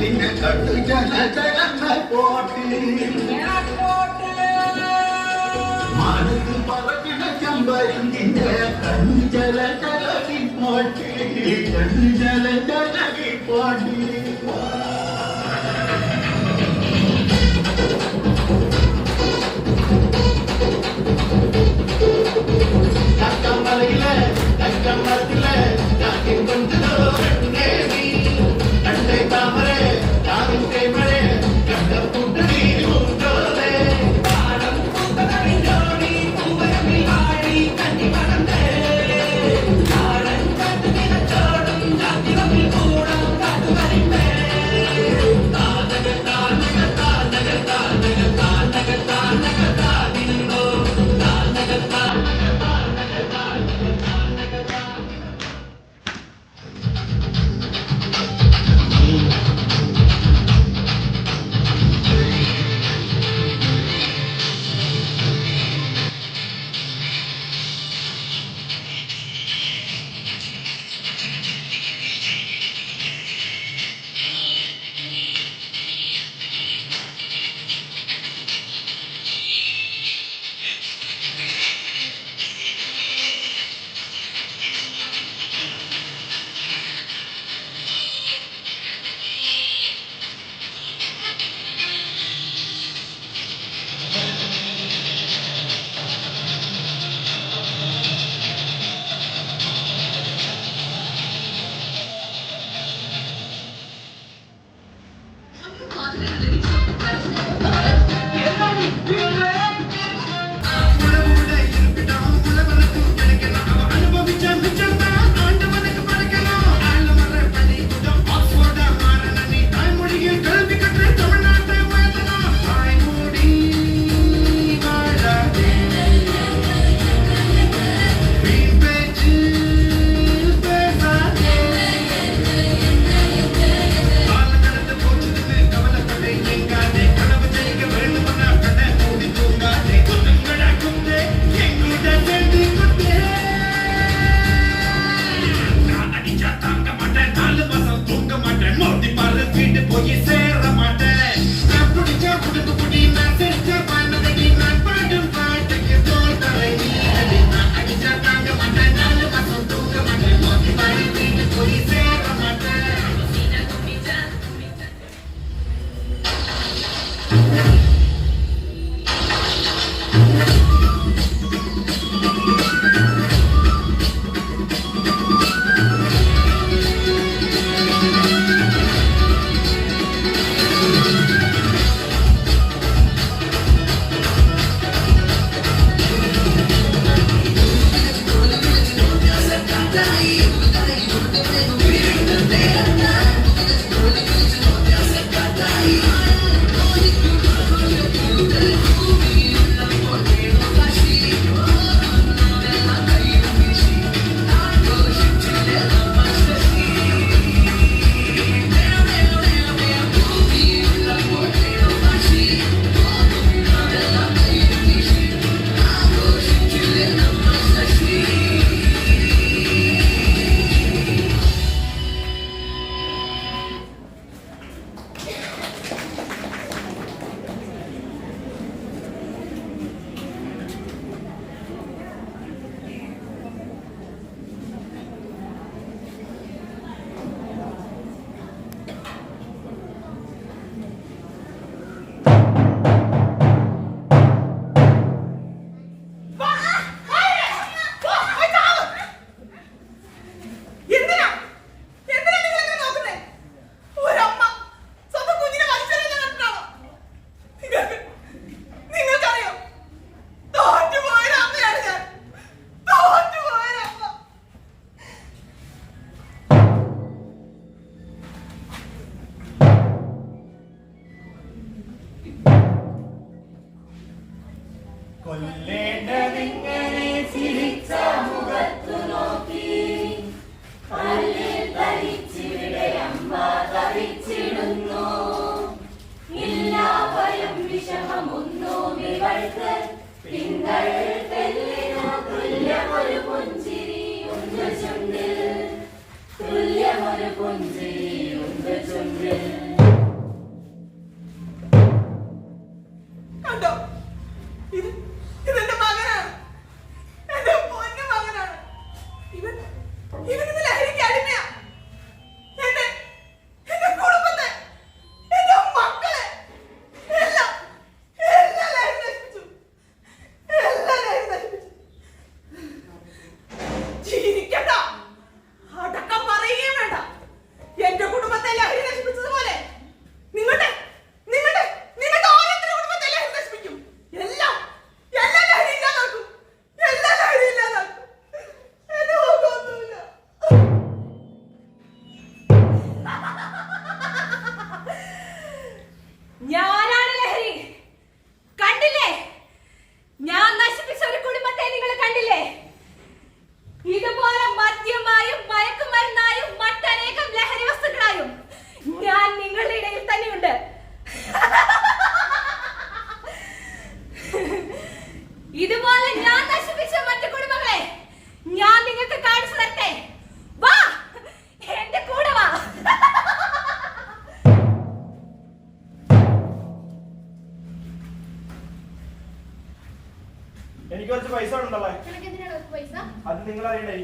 ಮೆಲ್ಲಿನ ಕಟ್ಟು ಜನ ಜಗನ್ನ ಕೋಟಿ மனது பறக்கிட சம்பருந்தின கண் ஜல ஜலவி போட்டி கண் ஜல ஜலவி போட்டி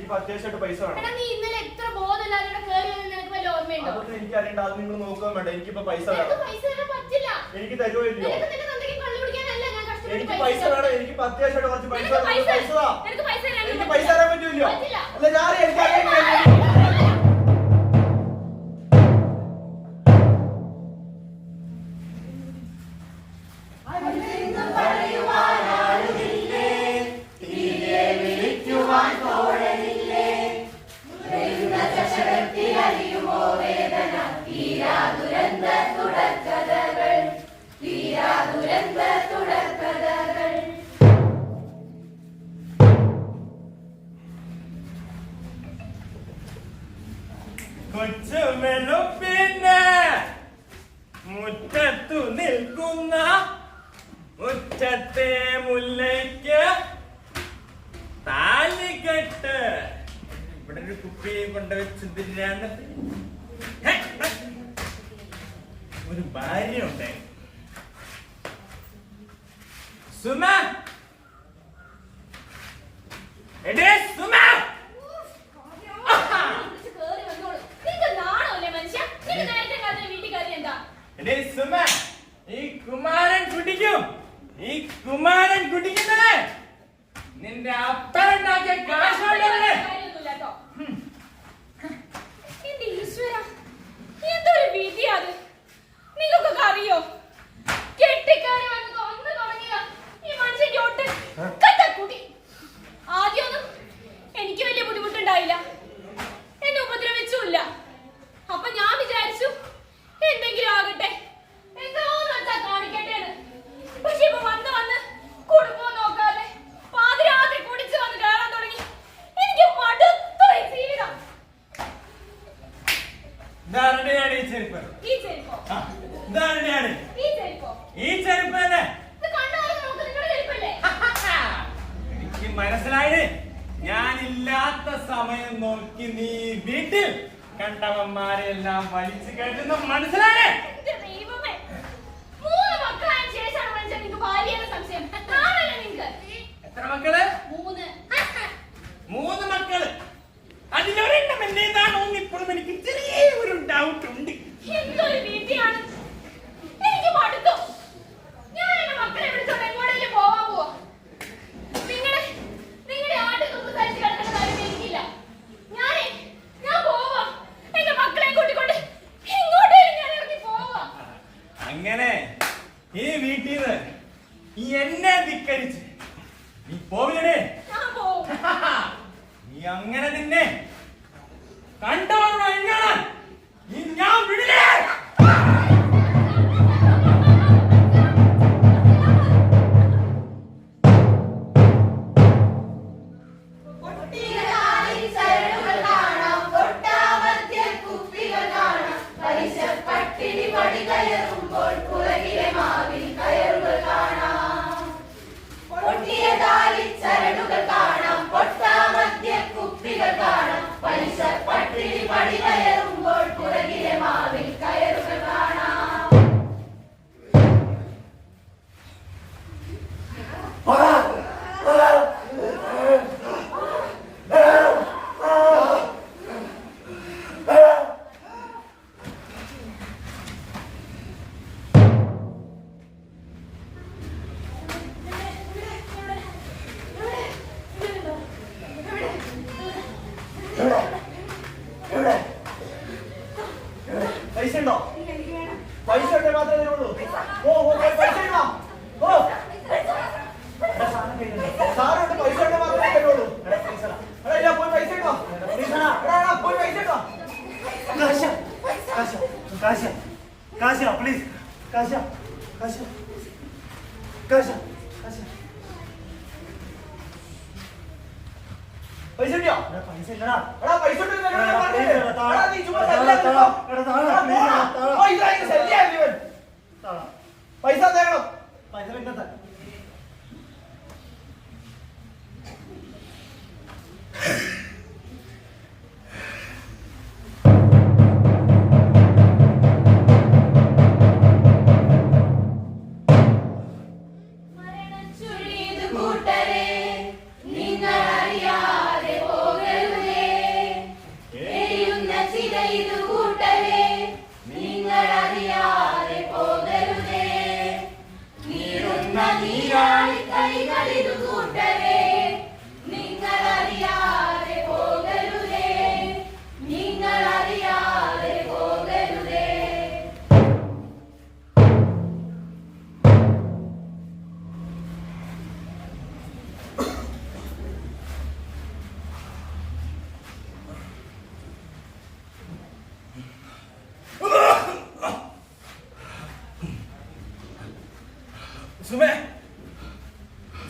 ఇది చేసేటప్పుడు മുല്ലയ്ക്ക് താലി ഇവിടെ ഒരു കുപ്പിയെ കൊണ്ടുവച്ച് തിരിയാണ്ട് ഒരു ഭാര്യ ഉണ്ട് സുമ വീട്ടിൽ കണ്ടവന്മാരെല്ലാം വലിച്ചു കയറ്റുന്ന മനസ്സിലായേ? എന്തൊരു വീട്ടിലാണ് എനിക്ക് മടുത്തു ഞാൻ എന്റെ മക്കളെ വിളിച്ചോണ്ട് എങ്ങോട്ടേലും പോവാൻ പോവാ. നീ എന്നെ ധിക്കരിച്ച്. നീ പോവില്ലേ നീ അങ്ങനെ കാശ കാശ കാശ പ്ലീസ് കാശ കാശ കാശ കാശ പൈസ ഉണ്ടോ? പൈസ ഇല്ലടാ. എടാ പൈസ ഉണ്ടോ എടാ നീ ചുമ്മാ പൈസ തരണം. പൈസ പിന്നെ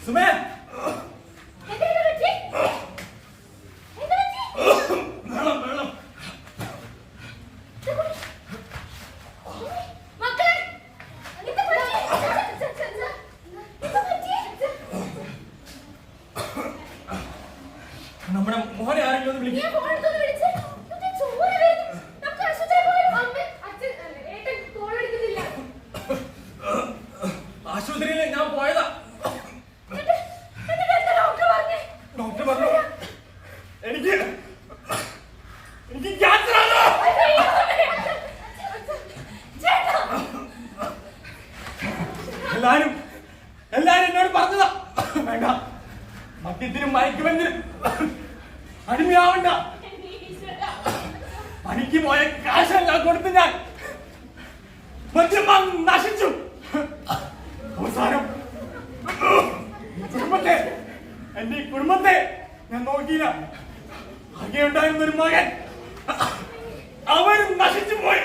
സുമേ എന്താ എല്ലാരും എല്ലാരും എന്നോട് പറഞ്ഞതാ. വേണ്ട. മദ്യത്തിനും മയക്കുമെന്നിനും അടിമയാവണ്ട. പണിക്ക് പോയ കാശെല്ലാം കൊടുത്ത് ഞാൻ മദ്യം നശിച്ചു. അവസാനം കുടുംബത്തെ എന്റെ കുടുംബത്തെ ഞാൻ നോക്കിയില്ല. ആകെ ഉണ്ടായിരുന്ന ഒരു മകൻ അവൻ നശിച്ചു പോയി.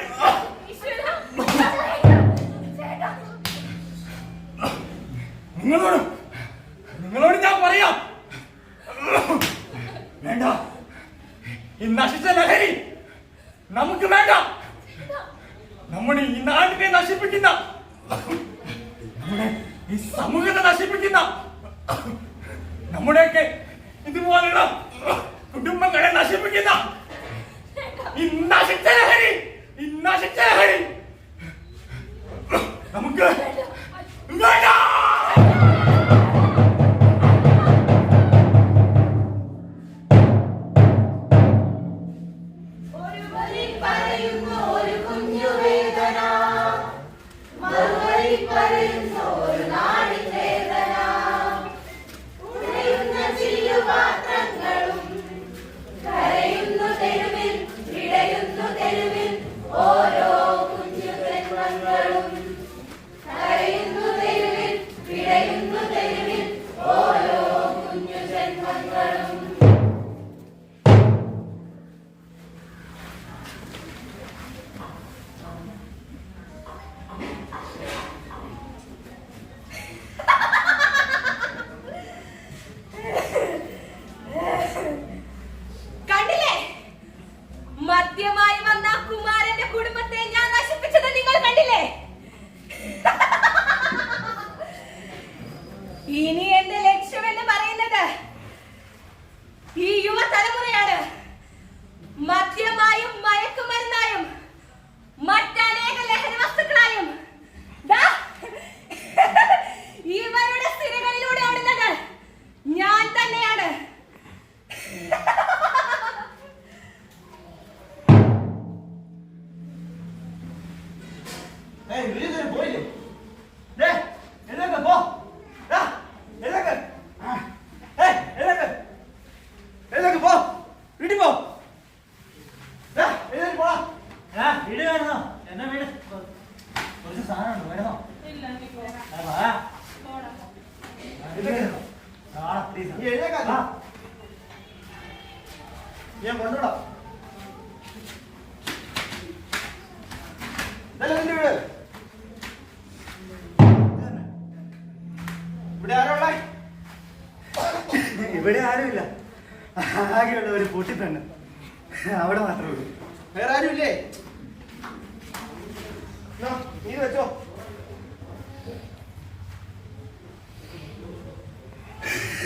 നിങ്ങളോട് നിങ്ങളോട് ഞാൻ പറയാം. വേണ്ട. ഈ നശിച്ച ലഹരി നമുക്ക് വേണ്ട. നമ്മുടെ ഈ നാടിനെ നശിപ്പിക്കുന്ന നമ്മുടെ ഈ സമൂഹത്തെ നശിപ്പിക്കുന്ന നമ്മുടെയൊക്കെ ഇതുപോലുള്ള കുടുംബങ്ങളെ നശിപ്പിക്കുന്ന ഈ നശിച്ച ലഹരി ഈ നശിച്ച ലഹരി നമുക്ക് വേണ്ട വീട് വരുന്നോ എന്നാ വീട്? കുറച്ച് സാധനമുണ്ട് വരുന്നോ ഞാൻ കൊണ്ടുവിടാം. നിന്റെ വീട്? ഇവിടെ ആരുള്ള ഇവിടെ ആരുമില്ല. ആകെയുള്ള ഒരു പൊട്ടിപ്പെണ്ണ് അവിടെ മാത്രമേ ഉള്ളൂ. വേറെ ആരുമില്ലേ? な見るハ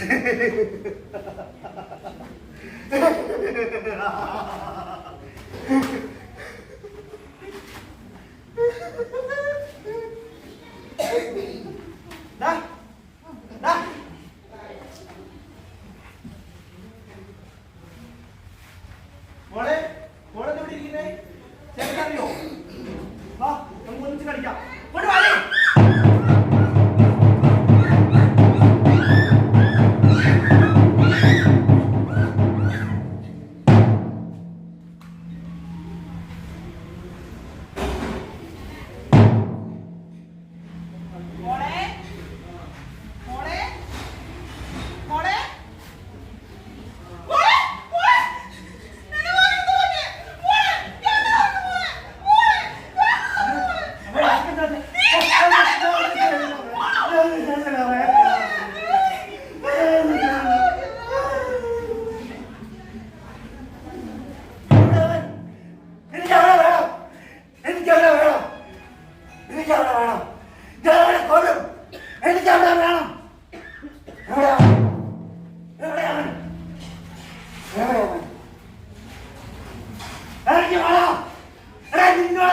ハハハ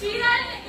Cheetah